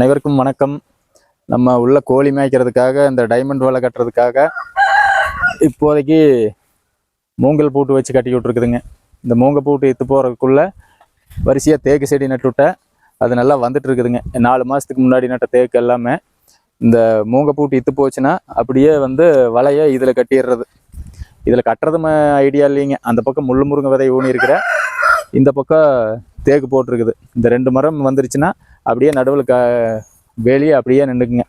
அனைவருக்கும் வணக்கம். நம்ம உள்ள கோழி மேய்க்கிறதுக்காக இந்த டைமண்ட் வலை கட்டுறதுக்காக இப்போதைக்கு மூங்கல் பூட்டு வச்சு கட்டி விட்ருக்குதுங்க இந்த மூங்கல் பூட்டு இத்து போகிறதுக்குள்ள வரிசையாக தேக்கு செடி நட்டுவிட்டேன் அது நல்லா வந்துட்டு இருக்குதுங்க. நாலு மாதத்துக்கு முன்னாடி நட்ட தேக்கு எல்லாமே இந்த மூங்க பூட்டு இத்து போச்சுன்னா அப்படியே வந்து வலையை இதில் கட்டிடுறது. இதில் கட்டுறது ஐடியா இல்லைங்க. அந்த பக்கம் முள்ளு முருங்கை விதை ஊனி இருக்கிற இந்த பக்கம் தேக்கு போட்டிருக்குது. இந்த ரெண்டு மரம் வந்துருச்சுன்னா அப்படியே நடுவில் க வெளியே அப்படியே நின்றுக்குங்க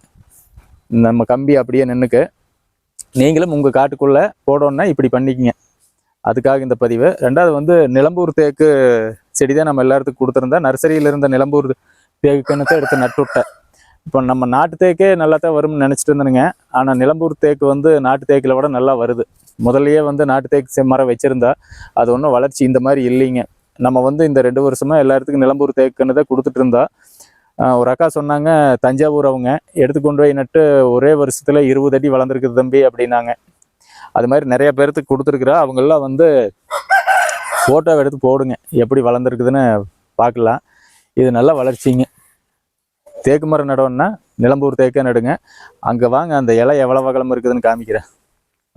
நம்ம கம்பி அப்படியே நின்றுக்கு நீங்களும் உங்கள் காட்டுக்குள்ளே போடணுன்னா இப்படி பண்ணிக்கங்க. அதுக்காக இந்த பதிவு. ரெண்டாவது வந்து நிலம்பூர் தேக்கு செடி தான் நம்ம எல்லாத்துக்கும் கொடுத்துருந்தா நர்சரியில் இருந்த நிலம்பூர் தேக்கு கணத்தை எடுத்து நட்டு விட்டேன். இப்போ நம்ம நாட்டு தேக்கே நல்லா தான் வரும்னு நினச்சிட்டு இருந்தேனுங்க. ஆனால் நிலம்பூர் தேக்கு வந்து நாட்டு தேக்கில் விட நல்லா வருது. முதல்லையே வந்து நாட்டு தேக்கு மரம் வச்சுருந்தா அது ஒன்றும் வளர்ச்சி இந்த மாதிரி இல்லைங்க. நம்ம வந்து இந்த ரெண்டு வருஷமாக எல்லாத்துக்கும் நிலம்பூர் தேக்குன்னு தான் கொடுத்துட்டு இருந்தா ஒரு அக்கா சொன்னாங்க தஞ்சாவூர் அவங்க எடுத்து கொண்டு போய் நட்டு ஒரே வருஷத்தில் இருபது அடி வளர்ந்துருக்குது தம்பி அப்படின்னாங்க. அது மாதிரி நிறைய பேர்த்துக்கு கொடுத்துருக்குறா. அவங்கெல்லாம் வந்து ஃபோட்டோ எடுத்து போடுங்க எப்படி வளர்ந்துருக்குதுன்னு பார்க்கலாம். இது நல்லா வளர்ச்சிங்க. தேக்கு மரம் நடவுன்னா நிலம்பூர் தேக்கே நடுங்க. அங்கே வாங்க அந்த இலை எவ்வளோ வகலம் இருக்குதுன்னு காமிக்கிறேன்.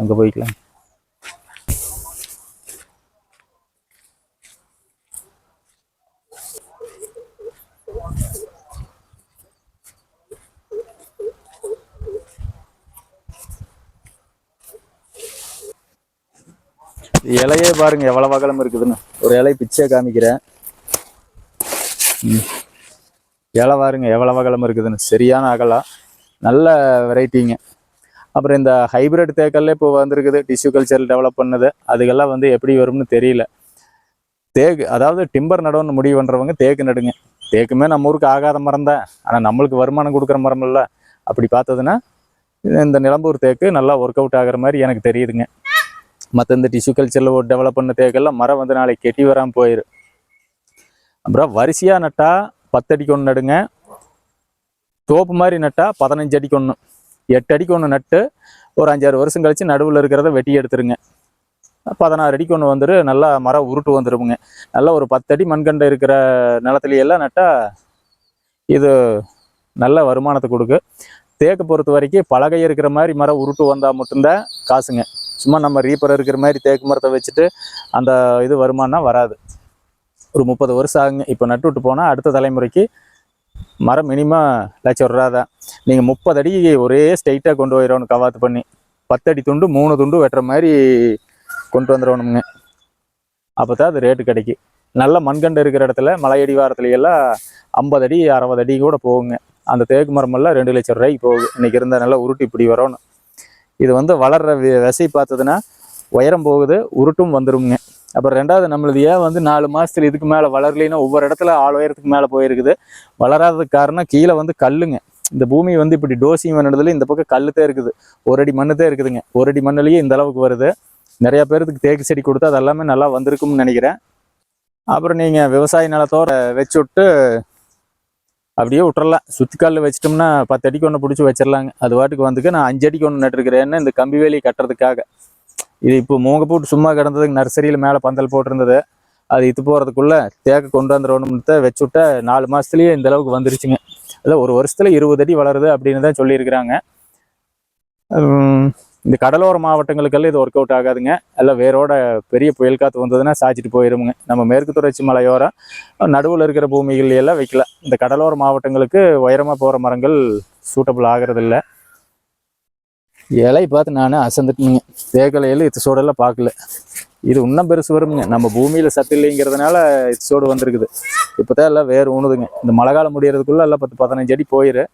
அங்கே போய்க்கலாம். இலையே பாருங்க எவ்வளவு வகலம் இருக்குதுன்னு. ஒரு இலை பிச்சை காமிக்கிறேன். ம். இலை பாருங்க எவ்வளவு வகலம் இருக்குதுன்னு. சரியான அகலம் நல்ல வெரைட்டிங்க அப்புறம் இந்த ஹைபிரிட் தேக்கல்ல இப்போ வந்திருக்குது டிஷ்யூ கல்ச்சர் டெவலப் பண்ணது. அதுக்கெல்லாம் வந்து எப்படி வரும்னு தெரியல. தேக்கு அதாவது டிம்பர் நடவுன்னு முடிவு பண்ணுறவங்க தேக்கு நடுங்க. தேக்குமே நம்ம ஊருக்கு ஆகாத மரம் தான். ஆனால் நம்மளுக்கு வருமானம் கொடுக்குற மரம் இல்லை அப்படி பார்த்ததுன்னா இந்த நிலம்பூர் தேக்கு நல்லா ஒர்க் அவுட் ஆகிற மாதிரி எனக்கு தெரியுதுங்க. மற்ற இந்த டிஷ்யூ கல்ச்சரில் டெவலப் பண்ண தேக்கெல்லாம் மரம் வந்து நாளைக்கு கெட்டி வராமல் போயிடும் அப்புறம் வரிசையாக நட்டால் பத்தடிக்கு ஒன்று நடுங்க. தோப்பு மாதிரி நட்டால் பதினஞ்சு அடிக்கு ஒன்று எட்டு அடிக்கு ஒன்று நட்டு ஒரு அஞ்சாறு வருஷம் கழித்து நடுவில் இருக்கிறத வெட்டி எடுத்துருங்க. பதினாறு அடிக்கு ஒன்று வந்துரு நல்லா மரம் உருட்டு வந்துருமுங்க. நல்லா ஒரு பத்தடி மண்கண்டை இருக்கிற நிலத்துலையெல்லாம் நட்டால் இது நல்ல வருமானத்தை கொடுக்கு. தேக்கு பொறுத்த வரைக்கும் பலகை இருக்கிற மாதிரி மரம் உருட்டு வந்தால் மட்டும்தான் காசுங்க. சும்மா நம்ம ரீப்பர் இருக்கிற மாதிரி தேக்கு மரத்தை வச்சுட்டு அந்த இது வருமானம் வராது. ஒரு முப்பது வருஷம் ஆகுங்க. இப்போ நட்டு விட்டு போனால் அடுத்த தலைமுறைக்கு மரம் மினிமம் லட்சம் ரூபா தான் நீங்கள் முப்பது அடி ஒரே ஸ்ட்ரைட்டாக கொண்டு போயிடணும் கவாத்து பண்ணி. பத்தடி துண்டு மூணு துண்டு வெட்டுற மாதிரி கொண்டு வந்துடணுங்க. அப்போ தான் அது ரேட்டு கிடைக்கும். நல்ல மண்கண்டு இருக்கிற இடத்துல மலையடி வாரத்துலையெல்லாம் ஐம்பது அடி அறுபது அடி கூட போகுங்க. அந்த தேக்கு மரமெல்லாம் ரெண்டு லட்சம் ரூபாய்க்கு போகுது. இன்றைக்கி இருந்தால் நல்லா உருட்டு இப்படி வரணும். இது வந்து வளர்ற வி- விசை பார்த்ததுன்னா உயரம் போகுது உருட்டும் வந்துருங்க அப்புறம் ரெண்டாவது நம்மளது ஏன் வந்து நாலு மாதத்துல இதுக்கு மேலே வளரலைன்னா ஒவ்வொரு இடத்துல ஆள் உயரத்துக்கு மேலே போயிருக்குது. வளராததுக்கு காரணம் கீழே வந்து கல்லுங்க. இந்த பூமி வந்து இப்படி டோசிங் பண்ணுறதுல இந்த பக்கம் கல்லு தான் இருக்குது. ஒரு அடி மண்ணு தான் இருக்குதுங்க. ஒரு அடி மண்ணுலயே இந்த அளவுக்கு வருது. நிறைய பேருக்கு தேக்கு செடி கொடுத்தா அது எல்லாமே நல்லா வந்திருக்கும்னு நினைக்கிறேன். அப்புறம் நீங்கள் விவசாய நிலத்தோட வச்சு விட்டு அப்படியே விட்டுறலாம். சுத்தி காலில் வச்சிட்டோம்னா பத்து அடிக்கு ஒன்று பிடிச்சி வச்சிடலாங்க. அது வாட்டுக்கு வந்துக்கு நான் அஞ்சு அடிக்கு ஒன்று நட்டுருக்கிறேன்னு இந்த கம்பி வேலி கட்டுறதுக்காக. இது இப்போ மூங்க போட்டு சும்மா கிடந்ததுக்கு நர்சரியில் மேலே பந்தல் போட்டிருந்தது. அது இது போகிறதுக்குள்ளே தேக்க கொண்டு வந்துடணும்னு வச்சு விட்டா நாலு மாதத்துலேயே இந்த அளவுக்கு வந்துருச்சுங்க. அதில் ஒரு வருஷத்துல இருபது அடி வளருது அப்படின்னு தான் சொல்லியிருக்கிறாங்க. இந்த கடலோர மாவட்டங்களுக்கெல்லாம் இது ஒர்க் அவுட் ஆகாதுங்க. எல்லாம் வேரோட பெரிய புயல் காற்று வந்ததுன்னா சாய்ச்சிட்டு போயிருமுங்க. நம்ம மேற்கு தொடர்ச்சி மலையோரம் நடுவில் இருக்கிற பூமிகள் எல்லாம் வைக்கல. இந்த கடலோர மாவட்டங்களுக்கு உயரமாக போகிற மரங்கள் சூட்டபிள் ஆகிறதில்ல. இலை பார்த்து நான் அசந்துட்டுங்க தேக்கலையில் இது சூடெல்லாம் பார்க்கல. இது இன்னும் பெருசு வருமுங்க. நம்ம பூமியில் சத்து இல்லைங்கிறதுனால இது சோடு வந்திருக்குது. இப்போ தான் எல்லாம் வேறு உணுதுங்க இந்த மழை காலம் முடியறதுக்குள்ள எல்லாம் பத்து பதினஞ்சு அடி போயிரு.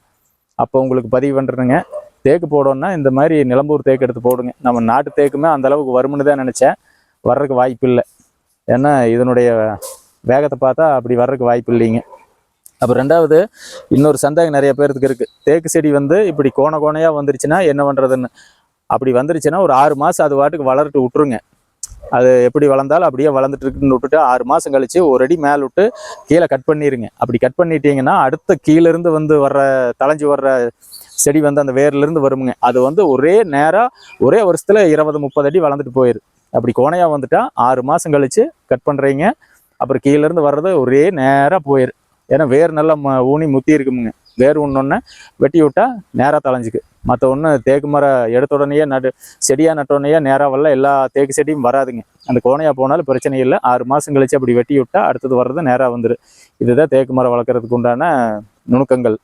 அப்போ உங்களுக்கு பதிவு பண்ணுறேங்க தேக்கு போடணும்னா இந்த மாதிரி நிலம்பூர் தேக்கு எடுத்து போடுங்க. நம்ம நாட்டு தேக்குமே அந்த அளவுக்கு வரும்னு தான் நினச்சேன். வர்றதுக்கு வாய்ப்பு இல்லை. ஏன்னா இதனுடைய வேகத்தை பார்த்தா அப்படி வர்றதுக்கு வாய்ப்பு இல்லைங்க. அப்புறம் ரெண்டாவது இன்னொரு சந்தேகம் நிறைய பேர்த்துக்கு இருக்குது தேக்கு செடி வந்து இப்படி கோண கோணையாக வந்துருச்சுன்னா என்ன பண்ணுறதுன்னு அப்படி வந்துருச்சுன்னா ஒரு ஆறு மாதம் அது வாட்டுக்கு வளர்ட்டு விட்டுருங்க. அது எப்படி வளர்ந்தாலும் அப்படியே வளர்ந்துட்டு இருக்குன்னு விட்டுட்டு ஆறு மாதம் கழிச்சு ஒரு அடி மேலே விட்டு கீழே கட் பண்ணிருங்க. அப்படி கட் பண்ணிட்டீங்கன்னா அடுத்த கீழேருந்து வந்து வர்ற தளைஞ்சு வர்ற செடி வந்து அந்த வேர்லேருந்து வருமுங்க. அது வந்து ஒரே நேராக ஒரே வருஷத்தில் இருபது முப்பது அடி வளர்ந்துட்டு போயிடுது அப்படி கோணையாக வந்துட்டால் ஆறு மாதம் கழித்து கட் பண்ணுறீங்க அப்புறம் கீழேருந்து வர்றது ஒரே நேராக போயிரு. ஏன்னா வேர் நல்லா ம- ஊனி முத்தி இருக்குமுங்க. வேர் ஒன்று வெட்டி விட்டால் நேராக தலைஞ்சிக்கு. மற்ற ஒன்று தேக்கு மரம் எடுத்த உடனேயே நடு செடியாக நட்ட உடனேயே நேராக வரல எல்லா தேக்கு செடியும் வராதுங்க. அந்த கோணையாக போனாலும் பிரச்சனை இல்லை. ஆறு மாதம் கழித்து அப்படி வெட்டி விட்டா அடுத்தது வர்றது நேராக வந்துடும் இதுதான் தேக்கு மரம் வளர்க்குறதுக்கு உண்டான நுணுக்கங்கள்.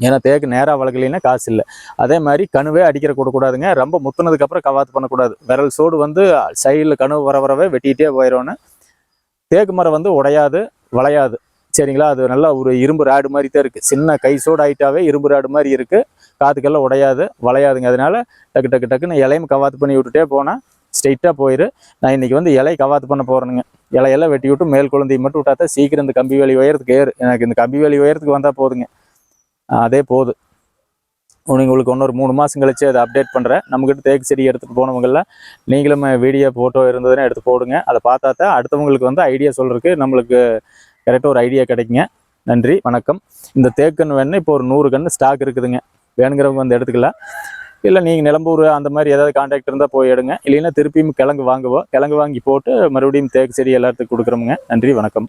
ஏன்னா தேக்கு நேராக வளர்க்கலைன்னா காசு இல்லை. அதே மாதிரி கணுவே அடிக்கிற கொடுக்கூடாதுங்க ரொம்ப முத்துனதுக்கப்புறம் கவாத்து பண்ணக்கூடாது விரல் சோடு வந்து சைடில் கணுவு வர வரவே வெட்டிகிட்டே போயிடும்னு. தேக்கு மரம் வந்து உடையாது வளையாது. சரிங்களா? அது நல்லா ஒரு இரும்பு ராடு மாதிரி தான் இருக்குது சின்ன கை சோடு ஆகிட்டாவே இரும்பு ராடு மாதிரி இருக்குது காத்துக்கெல்லாம் உடையாது வளையாதுங்க. அதனால டக்கு டக்கு டக்குன்னு இலையும் கவாத்து பண்ணி விட்டுட்டே போனால் ஸ்ட்ரெயிட்டாக போயிரு. நான் இன்னைக்கு வந்து இலையை கவாத்து பண்ண போகிறேனுங்க இலையெல்லாம் வெட்டி விட்டு மேல் குழந்தையை மட்டும் விட்டாத்தான் சீக்கிரம் இந்த கம்பி வேலி உயரத்துக்கு ஏறு. எனக்கு இந்த கம்பி வேலி உயரத்துக்கு வந்தால் போதுங்க. அதே போதும் உங்களுக்கு இன்னொரு மூணு மாதம் கழிச்சு அதை அப்டேட் பண்ணுறேன் நம்மக்கிட்ட தேக்கு செடி எடுத்துகிட்டு போனவங்கள நீங்களும் வீடியோ ஃபோட்டோ இருந்ததுன்னா எடுத்து போடுங்க. அதை பார்த்தா தான் அடுத்தவங்களுக்கு வந்து ஐடியா சொல்கிறதுக்கு நம்மளுக்கு கரெக்டாக ஒரு ஐடியா கிடைக்குங்க. நன்றி வணக்கம். இந்த தேக்குன்னு வேணுன்னா இப்போ ஒரு நூறு கன்று ஸ்டாக் இருக்குதுங்க. வேணுங்கிறவங்க வந்து எடுத்துக்கலாம். இல்லை நீங்கள் நிலம்பூர் அந்த மாதிரி ஏதாவது கான்டாக்ட் இருந்தால் போய் எடுங்க. இல்லைன்னா திருப்பியும் கிழங்கு வாங்குவோம். கிழங்கு வாங்கி போட்டு மறுபடியும் தேக்கு செடி எல்லாத்துக்கும் கொடுக்குறோமுங்க. நன்றி வணக்கம்.